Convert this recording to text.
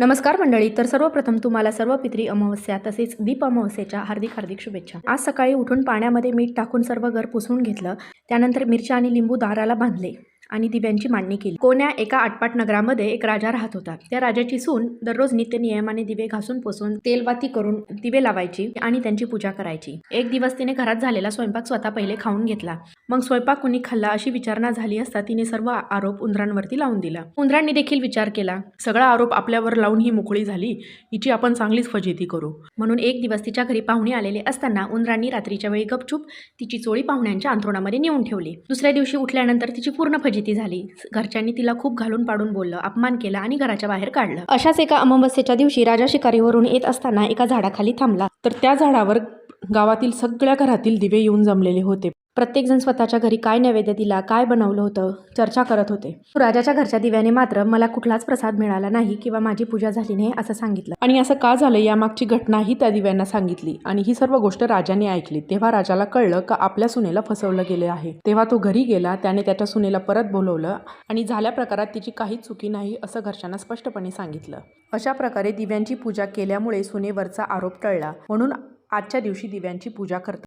नमस्कार मंडळी तर सर्वप्रथम तुम्हाला सर्व पित्री अमावस्या तसेच दीप अमावस्येच्या हार्दिक हार्दिक शुभेच्छा. आज सकाळी उठून पाण्यामध्ये मीठ टाकून सर्व घर पुसून घेतलं. त्यानंतर मिरच्या आणि लिंबू दाराला बांधले. आणि दिव्यांची मांडणी केली. कोण्या एका आटपाट नगरामध्ये एक राजा राहत होता. त्या राजाची सून दररोज नित्य नियमाने दिवे घासून पुसून तेलवाती करून दिवे लावायची आणि त्यांची पूजा करायची. एक दिवस तिने घरात झालेला स्वयंपाक स्वतः पहिले खाऊन घेतला. मग स्वयंपाक कुणी खाल्ला अशी विचारणा झाली असता तिने सर्व आरोप उंदरांवरती लावून दिला. उंदरांनी देखील विचार केला. सगळा आरोप आपल्यावर लावून ही मोकळी झाली. हिची आपण चांगलीच फजेती करू. म्हणून एक दिवस तिच्या घरी पाहुणे आलेले असताना उंदरांनी रात्रीच्या वेळी गपचूप तिची चोळी पाहुण्यांच्या अंथरुणामध्ये नेऊन ठेवली. दुसऱ्या दिवशी उठल्यानंतर तिची पूर्ण फजिती झाली. घरच्यांनी तिला खूप घालून पाडून बोललं अपमान केला आणि घराच्या बाहेर काढलं. अशाच एका अमावस्येच्या दिवशी राजा शिकारीवरून येत असताना एका झाडाखाली थांबला. तर त्या झाडावर गावातील सगळ्या घरातील दिवे येऊन जमलेले होते. प्रत्येकजण स्वतःच्या घरी काय नैवेद्य दिला काय बनवलं होतं चर्चा करत होते. राजाच्या घरच्या दिव्याने मात्र मला कुठलाच प्रसाद मिळाला नाही किंवा माझी पूजा झाली नाही असं सांगितलं. आणि असं का झालं यामागची घटनाही त्या दिव्यांना सांगितली. आणि ही सर्व गोष्ट राजाने ऐकली. तेव्हा राजाला कळलं का आपल्या सुनेला फसवलं गेले आहे. तेव्हा तो घरी गेला त्याने त्याच्या सुनेला परत बोलवलं आणि झाल्या प्रकारात तिची काहीच चुकी नाही असं घरच्यांना स्पष्टपणे सांगितलं. अशा प्रकारे दिव्यांची पूजा केल्यामुळे सुनेवरचा आरोप टळला. म्हणून आजच्या दिवशी दिव्यांची पूजा करतात.